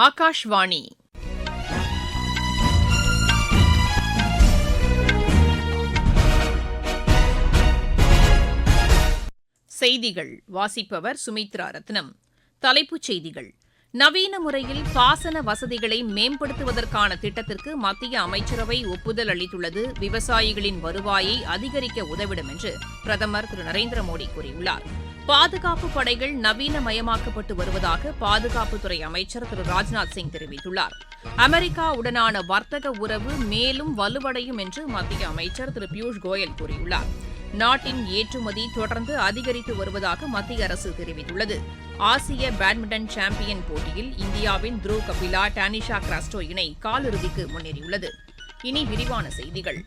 ஆகாஷ்வாணி. செய்திகள் வாசிப்பவர் சுமித்ரா ரத்னம். தலைப்புச் செய்திகள். நவீன முறையில் பாசன வசதிகளை மேம்படுத்துவதற்கான திட்டத்திற்கு மத்திய அமைச்சரவை ஒப்புதல் அளித்துள்ளது. விவசாயிகளின் வருவாயை அதிகரிக்க உதவிடும் என்று பிரதமர் திரு. நரேந்திர மோடி கூறியுள்ளார். பாதுகாப்பு படைகள் நவீனமயமாக்கப்பட்டு வருவதாக பாதுகாப்புத்துறை அமைச்சர் திரு. ராஜ்நாத் சிங் தெரிவித்துள்ளார். அமெரிக்காவுடனான வர்த்தக உறவு மேலும் வலுவடையும் என்று மத்திய அமைச்சர் திரு. பியூஷ் கோயல் கூறியுள்ளார். நாட்டின் ஏற்றுமதி தொடர்ந்து அதிகரித்து வருவதாக மத்திய அரசு தெரிவித்துள்ளது. ஆசிய பேட்மிண்டன் சாம்பியன் போட்டியில் இந்தியாவின் த்ரூ கபிலா டானிஷா கிராஸ்டோ இணை காலிறுதிக்கு முன்னேறியுள்ளது. இனி விரிவான செய்திகள்.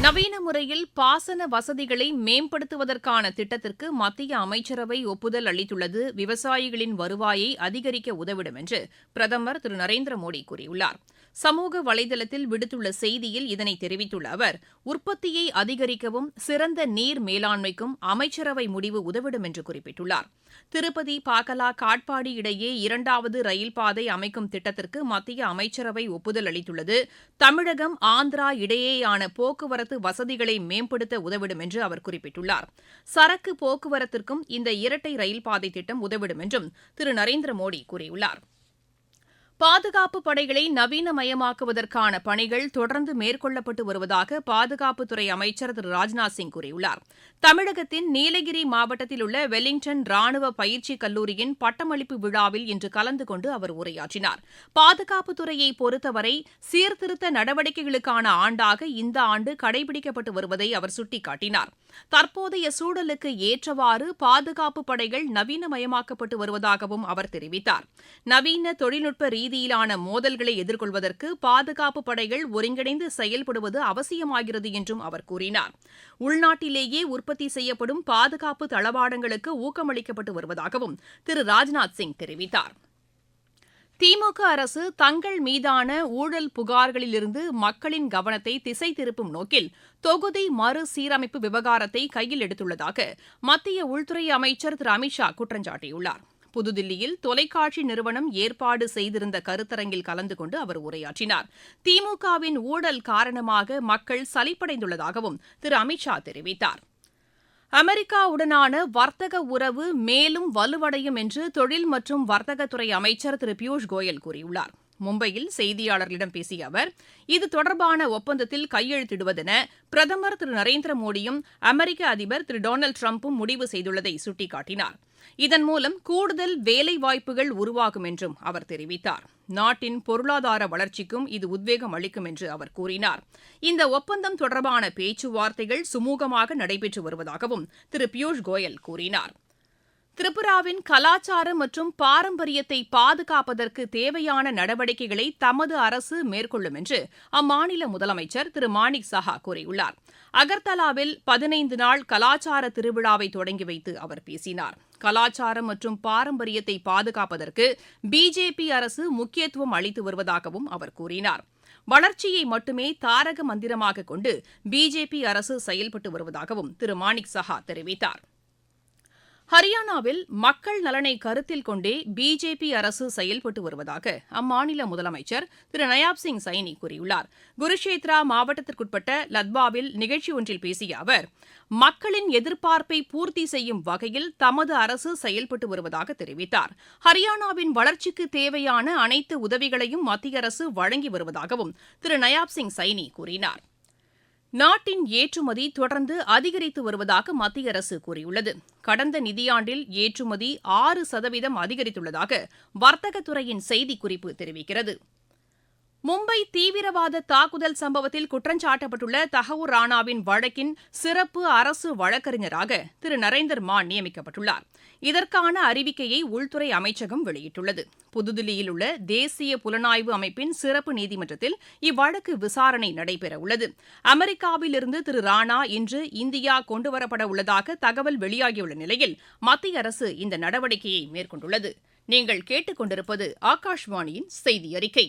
நவீன முறையில் பாசன வசதிகளை மேம்படுத்துவதற்கான திட்டத்திற்கு மத்திய அமைச்சரவை ஒப்புதல் அளித்துள்ளது. விவசாயிகளின் வருவாயை அதிகரிக்க உதவிடும் என்று பிரதமர் திரு. நரேந்திர மோடி கூறியுள்ளார். சமூக வலைதளத்தில் விடுத்துள்ள செய்தியில் இதனை தெரிவித்துள்ள அவர் உற்பத்தியை அதிகரிக்கவும் சிறந்த நீர் மேலாண்மைக்கும் அமைச்சரவை முடிவு உதவிடும் என்று குறிப்பிட்டுள்ளார். திருப்பதி பாக்கலா காட்பாடி இடையே இரண்டாவது ரயில் பாதை அமைக்கும் திட்டத்திற்கு மத்திய அமைச்சரவை ஒப்புதல் அளித்துள்ளது. தமிழகம் ஆந்திரா இடையேயான போக்குவரத்து வசதிகளை மேம்படுத்த உதவிடும் என்று அவர் குறிப்பிட்டுள்ளார். சரக்கு போக்குவரத்திற்கும் இந்த இரட்டை ரயில் பாதை திட்டம் உதவிடும் என்றும் திரு. நரேந்திர மோடி கூறியுள்ளார். பாதுகாப்பு படைகளை நவீனமயமாக்குவதற்கான பணிகள் தொடர்ந்து மேற்கொள்ளப்பட்டு வருவதாக பாதுகாப்புத்துறை அமைச்சர் திரு ராஜ்நாத் சிங் கூறியுள்ளார். தமிழகத்தின் நீலகிரி மாவட்டத்தில் உள்ள வெலிங்டன் ராணுவ பயிற்சி கல்லூரியின் பட்டமளிப்பு விழாவில் இன்று கலந்து கொண்டு அவர் உரையாற்றினார். பாதுகாப்புத்துறையை பொறுத்தவரை சீர்திருத்த நடவடிக்கைகளுக்கான ஆண்டாக இந்த ஆண்டு கடைபிடிக்கப்பட்டு வருவதை அவர் சுட்டிக்காட்டினார். தற்போதைய சூழலுக்கு ஏற்றவாறு பாதுகாப்பு படைகள் நவீனமயமாக்கப்பட்டு வருவதாகவும் அவர் தெரிவித்தார். நவீன தொழில்நுட்ப ரீதியிலான மோதல்களை எதிர்கொள்வதற்கு பாதுகாப்பு படைகள் ஒருங்கிணைந்து செயல்படுவது அவசியமாகிறது என்றும் அவர் கூறினார். உள்நாட்டிலேயே உற்பத்தி செய்யப்படும் பாதுகாப்பு தளவாடங்களுக்கு ஊக்கமளிக்கப்பட்டு வருவதாகவும் திரு. ராஜ்நாத் சிங் தெரிவித்தார். திமுக அரசு தங்கள் மீதான ஊழல் புகார்களிலிருந்து மக்களின் கவனத்தை திசை திருப்பும் நோக்கில் தொகுதி மறுசீரமைப்பு விவகாரத்தை கையில் எடுத்துள்ளதாக மத்திய உள்துறை அமைச்சர் திரு அமித்ஷா குற்றம் சாட்டியுள்ளார். புதுதில்லியில் தொலைக்காட்சி நிறுவனம் ஏற்பாடு செய்திருந்த கருத்தரங்கில் கலந்து கொண்டு அவர் உரையாற்றினார். திமுகவின் ஊழல் காரணமாக மக்கள் சலிப்படைந்துள்ளதாகவும் திரு அமித்ஷா தெரிவித்தார். அமெரிக்காவுடனான வர்த்தக உறவு மேலும் வலுவடையும் என்று தொழில் மற்றும் வர்த்தகத்துறை அமைச்சர் திரு பியூஷ் கோயல் கூறியுள்ளார். மும்பையில் செய்தியாளர்களிடம் பேசிய அவர் இது தொடர்பான ஒப்பந்தத்தில் கையெழுத்திடுவதென பிரதமர் திரு நரேந்திர மோடியும் அமெரிக்க அதிபர் திரு டொனால்டு டிரம்பும் முடிவு செய்துள்ளதை சுட்டிக்காட்டினார். இதன் மூலம் கூடுதல் வேலைவாய்ப்புகள் உருவாகும் என்றும் அவர் தெரிவித்தார். நாட்டின் பொருளாதார வளர்ச்சிக்கும் இது உத்வேகம் அளிக்கும் என்று அவர் கூறினார். இந்த ஒப்பந்தம் தொடர்பான பேச்சுவார்த்தைகள் சுமூகமாக நடைபெற்று வருவதாகவும் திரு பியூஷ் கோயல் கூறினார். திரிபுராவின் கலாச்சாரம் மற்றும் பாரம்பரியத்தை பாதுகாப்பதற்கு தேவையான நடவடிக்கைகளை தமது அரசு மேற்கொள்ளும் என்று அம்மாநில முதலமைச்சர் திரு மாணிக் சஹா கூறியுள்ளார். அகர்தலாவில் பதினைந்து நாள் கலாச்சார திருவிழாவை தொடங்கி வைத்து அவர் பேசினார். கலாச்சாரம் மற்றும் பாரம்பரியத்தை பாதுகாப்பதற்கு பிஜேபி அரசு முக்கியத்துவம் அளித்து வருவதாகவும் அவர் கூறினார். வளர்ச்சியை மட்டுமே தாரக மந்திரமாக கொண்டு பிஜேபி அரசு செயல்பட்டு வருவதாகவும் திரு மாணிக் சஹா தெரிவித்தார். ஹரியானாவில் மக்கள் நலனை கருத்தில் கொண்டே பிஜேபி அரசு செயல்பட்டு வருவதாக அம்மாநில முதலமைச்சர் திரு நயாப் சிங் சைனி கூறியுள்ளார். குருஷேத்ரா மாவட்டத்திற்குட்பட்ட லத்வாவில் நிகழ்ச்சி ஒன்றில் பேசிய அவர் மக்களின் எதிர்பார்ப்பை பூர்த்தி செய்யும் வகையில் தமது அரசு செயல்பட்டு வருவதாக தெரிவித்தார். ஹரியானாவின் வளர்ச்சிக்கு தேவையான அனைத்து உதவிகளையும் மத்திய அரசு வழங்கி வருவதாகவும் திரு நயாப் சிங் சைனி கூறினார். நாட்டின் ஏற்றுமதி தொடர்ந்து அதிகரித்து வருவதாக மத்திய அரசு கூறியுள்ளது. கடந்த நிதியாண்டில் ஏற்றுமதி ஆறு சதவீதம் அதிகரித்துள்ளதாக வர்த்தகத்துறையின் செய்திக்குறிப்பு தெரிவிக்கிறது. மும்பை தீவிரவாத தாக்குதல் சம்பவத்தில் குற்றஞ்சாட்டப்பட்டுள்ள தகவூர் ராணாவின் வழக்கின் சிறப்பு அரசு வழக்கறிஞராக திரு. நரேந்தர் மான் நியமிக்கப்பட்டுள்ளார். இதற்கான அறிவிக்கையை உள்துறை அமைச்சகம் வெளியிட்டுள்ளது. புதுதில்லியில் உள்ள தேசிய புலனாய்வு அமைப்பின் சிறப்பு நீதிமன்றத்தில் இவ்வழக்கு விசாரணை நடைபெறவுள்ளது அமெரிக்காவிலிருந்து திரு. ராணா இன்று இந்தியா கொண்டுவரப்பட உள்ளதாக தகவல் வெளியாகியுள்ள நிலையில் மத்திய அரசு இந்த நடவடிக்கையை மேற்கொண்டுள்ளது. நீங்கள் கேட்டுக்கொண்டிருப்பது ஆகாஷ்வாணியின் செய்தி அறிக்கை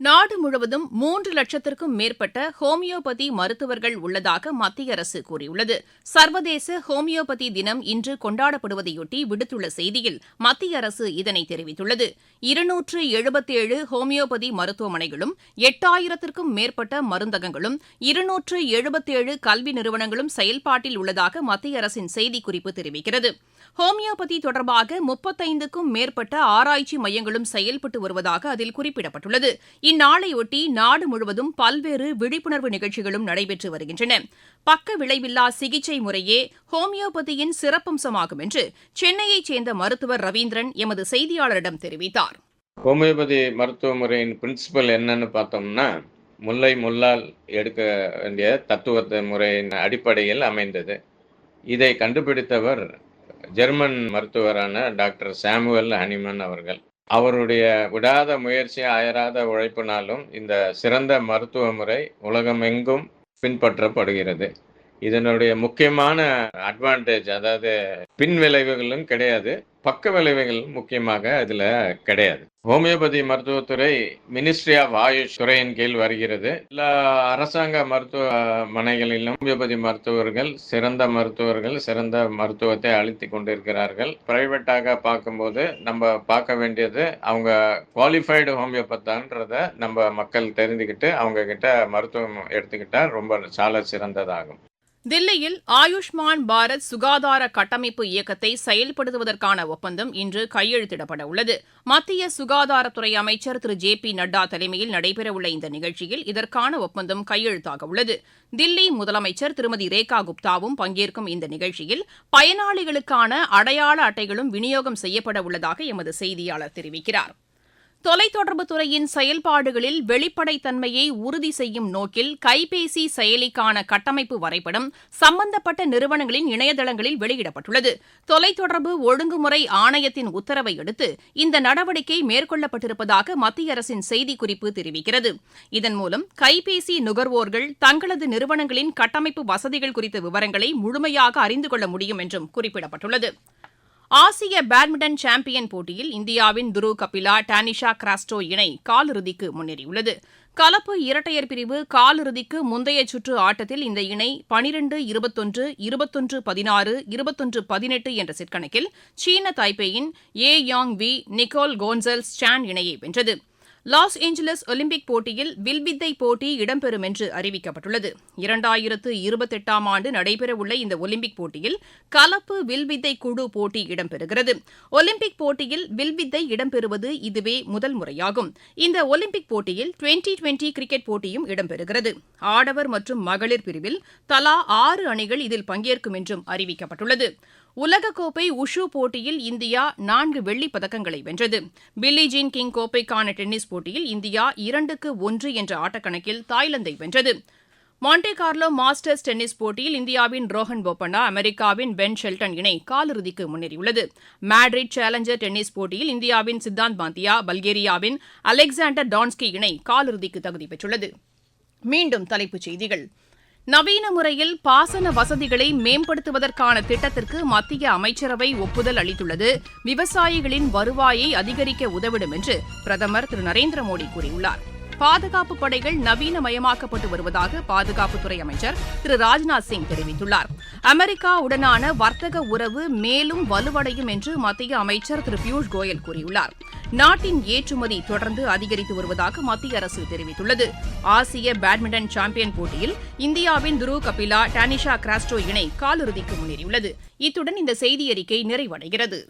நாடு முழுவதும் மூன்று லட்சத்திற்கும் மேற்பட்ட ஹோமியோபதி மருத்துவர்கள் உள்ளதாக மத்திய அரசு கூறியுள்ளது. சர்வதேச ஹோமியோபதி தினம் இன்று கொண்டாடப்படுவதையொட்டி விடுத்துள்ள செய்தியில் மத்திய அரசு இதனை தெரிவித்துள்ளது. இருநூற்று எழுபத்தேழு ஹோமியோபதி மருத்துவமனைகளும் எட்டாயிரத்திற்கும் மேற்பட்ட மருந்தகங்களும் இருநூற்று எழுபத்தேழு கல்வி நிறுவனங்களும் செயல்பாட்டில் உள்ளதாக மத்திய அரசின் செய்திக்குறிப்பு தெரிவிக்கிறது. ஹோமியோபதி தொடர்பாக முப்பத்தைந்துக்கும் மேற்பட்ட ஆராய்ச்சி மையங்களும் செயல்பட்டு வருவதாக அதில் குறிப்பிடப்பட்டுள்ளது. இந்நாளையொட்டி நாடு முழுவதும் பல்வேறு விழிப்புணர்வு நிகழ்ச்சிகளும் நடைபெற்று வருகின்றன. பக்க விளைவில்லா சிகிச்சை முறையே ஹோமியோபதியின் சிறப்பம்சமாகும் என்று சென்னையைச் சேர்ந்த மருத்துவர் ரவீந்திரன் எமது செய்தியாளரிடம் தெரிவித்தார். ஹோமியோபதி மருத்துவ முறையின் பிரின்சிபல் என்னன்னு பார்த்தோம்னா முல்லை முல்லால் எடுக்க வேண்டிய தத்துவத்த முறையின் அடிப்படையில் அமைந்தது. இதை கண்டுபிடித்தவர் ஜெர்மன் மருத்துவரான டாக்டர் சாமுவல் ஹனிமன் அவர்கள். அவருடைய விடாத முயற்சி அயராத உழைப்பினாலும் இந்த சிறந்த மருத்துவ முறை உலகமெங்கும் பின்பற்றப்படுகிறது. இதனுடைய முக்கியமான அட்வான்டேஜ் அதாவது பின் விளைவுகளும் கிடையாது பக்க விளைவுகள் முக்கியமாக இதில் கிடையாது. ஹோமியோபதி மருத்துவத்துறை மினிஸ்ட்ரி ஆஃப் ஆயுஷ் துறையின் கீழ் வருகிறது. எல்லா அரசாங்க மருத்துவமனைகளிலும் ஹோமியோபதி மருத்துவர்கள் சிறந்த மருத்துவர்கள் சிறந்த மருத்துவத்தை அளித்து கொண்டிருக்கிறார்கள். பிரைவேட்டாக பார்க்கும்போது நம்ம பார்க்க வேண்டியது அவங்க குவாலிஃபைடு ஹோமியோபத்தான்றத நம்ம மக்கள் தெரிஞ்சுக்கிட்டு அவங்க கிட்ட மருத்துவம் எடுத்துக்கிட்டால் ரொம்ப சால சிறந்ததாகும். தில்லியில் ஆயுஷ்மான் பாரத் சுகாதார கட்டமைப்பு இயக்கத்தை செயல்படுத்துவதற்கான ஒப்பந்தம் இன்று கையெழுத்திடப்பட உள்ளது மத்திய சுகாதாரத்துறை அமைச்சர் திரு. ஜே. பி. நட்டா தலைமையில் நடைபெறவுள்ள இந்த நிகழ்ச்சியில் இதற்கான ஒப்பந்தம் கையெழுத்தாக உள்ளது தில்லி முதலமைச்சர் திருமதி ரேகா குப்தாவும் பங்கேற்கும் இந்த நிகழ்ச்சியில் பயனாளிகளுக்கான அடையாள அட்டைகளும் விநியோகம் செய்யப்பட உள்ளதாக எமது செய்தியாளர் தெரிவிக்கிறார். தொலைத்தொடர்புத்துறையின் செயல்பாடுகளில் வெளிப்படைத்தன்மையை உறுதி செய்யும் நோக்கில் கைபேசி செயலிக்கான கட்டமைப்பு வரைபடம் சம்பந்தப்பட்ட நிறுவனங்களின் இணையதளங்களில் வெளியிடப்பட்டுள்ளது. தொலைத்தொடர்பு ஒழுங்குமுறை ஆணையத்தின் உத்தரவை அடுத்து இந்த நடவடிக்கை மேற்கொள்ளப்பட்டிருப்பதாக மத்திய அரசின் செய்திக்குறிப்பு தெரிவிக்கிறது. இதன் மூலம் கைபேசி நுகர்வோர்கள் தங்களது நிறுவனங்களின் கட்டமைப்பு வசதிகள் குறித்த விவரங்களை முழுமையாக அறிந்து கொள்ள முடியும் என்றும் குறிப்பிடப்பட்டுள்ளது. ஆசிய பேட்மிண்டன் சாம்பியன் போட்டியில் இந்தியாவின் துருவ் கபிலா டானிஷா கிராஸ்டோ இணை காலிறுதிக்கு முன்னேறியுள்ளது. கலப்பு இரட்டையர் பிரிவு காலிறுதிக்கு முந்தைய சுற்று ஆட்டத்தில் இந்த இணை பனிரெண்டு இருபத்தொன்று இருபத்தொன்று பதினாறு இருபத்தொன்று பதினெட்டு என்ற செட் கணக்கில் சீன தாய்பேயின் ஏ யாங் வி நிக்கோல் கோன்சல்ஸ் சான் இணையை வென்றது. லாஸ் ஏஞ்சலஸ் ஒலிம்பிக் போட்டியில் வில்வித்தை போட்டி இடம்பெறும் என்று அறிவிக்கப்பட்டுள்ளது. இரண்டாயிரத்து இருபத்தெட்டாம் ஆண்டு நடைபெறவுள்ள இந்த ஒலிம்பிக் போட்டியில் கலப்பு வில்வித்தை குழு போட்டி இடம்பெறுகிறது. ஒலிம்பிக் போட்டியில் வில்வித்தை இடம்பெறுவது இதுவே முதல் முறையாகும். இந்த ஒலிம்பிக் போட்டியில் டுவெண்டி டுவெண்டி கிரிக்கெட் போட்டியும் இடம்பெறுகிறது. ஆடவர் மற்றும் மகளிர் பிரிவில் தலா ஆறு அணிகள் இதில் பங்கேற்கும் என்றும் அறிவிக்கப்பட்டுள்ளது. உலகக்கோப்பை உஷு போட்டியில் இந்தியா நான்கு வெள்ளிப் பதக்கங்களை வென்றது. பில்லி ஜீன் கிங் கோப்பைக்கான டென்னிஸ் போட்டியில் இந்தியா இரண்டுக்கு ஒன்று என்ற ஆட்டக்கணக்கில் தாய்லாந்தை வென்றது. மாண்டே கார்லோ மாஸ்டர்ஸ் டென்னிஸ் போட்டியில் இந்தியாவின் ரோஹன் போபண்ணா அமெரிக்காவின் பென் ஷெல்டன் இணை காலிறுதிக்கு முன்னேறியுள்ளது. மேட்ரிட் சேலஞ்சர் டென்னிஸ் போட்டியில் இந்தியாவின் சித்தாந்த் பாந்தியா பல்கேரியாவின் அலெக்சாண்டர் டான்ஸ்கி இணை காலிறுதிக்கு தகுதி பெற்றுள்ளது. மீண்டும் தலைப்புச் செய்திகள். நவீன முறையில் பாசன வசதிகளை மேம்படுத்துவதற்கான திட்டத்திற்கு மத்திய அமைச்சரவை ஒப்புதல் அளித்துள்ளது. விவசாயிகளின் வருவாயை அதிகரிக்க உதவிடும் என்று பிரதமர் திரு நரேந்திர மோடி கூறியுள்ளார். பாதுகாப்பு படைகள் நவீனமயமாக்கப்பட்டு வருவதாக பாதுகாப்புத்துறை அமைச்சர் திரு ராஜ்நாத் சிங் தெரிவித்துள்ளார். அமெரிக்கா உடனான வர்த்தக உறவு மேலும் வலுவடையும் என்று மத்திய அமைச்சர் திரு பியூஷ் கோயல் கூறியுள்ளார். நாட்டின் ஏற்றுமதி தொடர்ந்து அதிகரித்து வருவதாக மத்திய அரசு தெரிவித்துள்ளது. ஆசிய பேட்மிண்டன் சாம்பியன் போட்டியில் இந்தியாவின் துருவ் கபிலா டானிஷா கிராஸ்டோ இணை காலிறுதிக்கு முன்னேறியுள்ளது. இத்துடன் இந்த செய்தியறிக்கை நிறைவடைகிறது.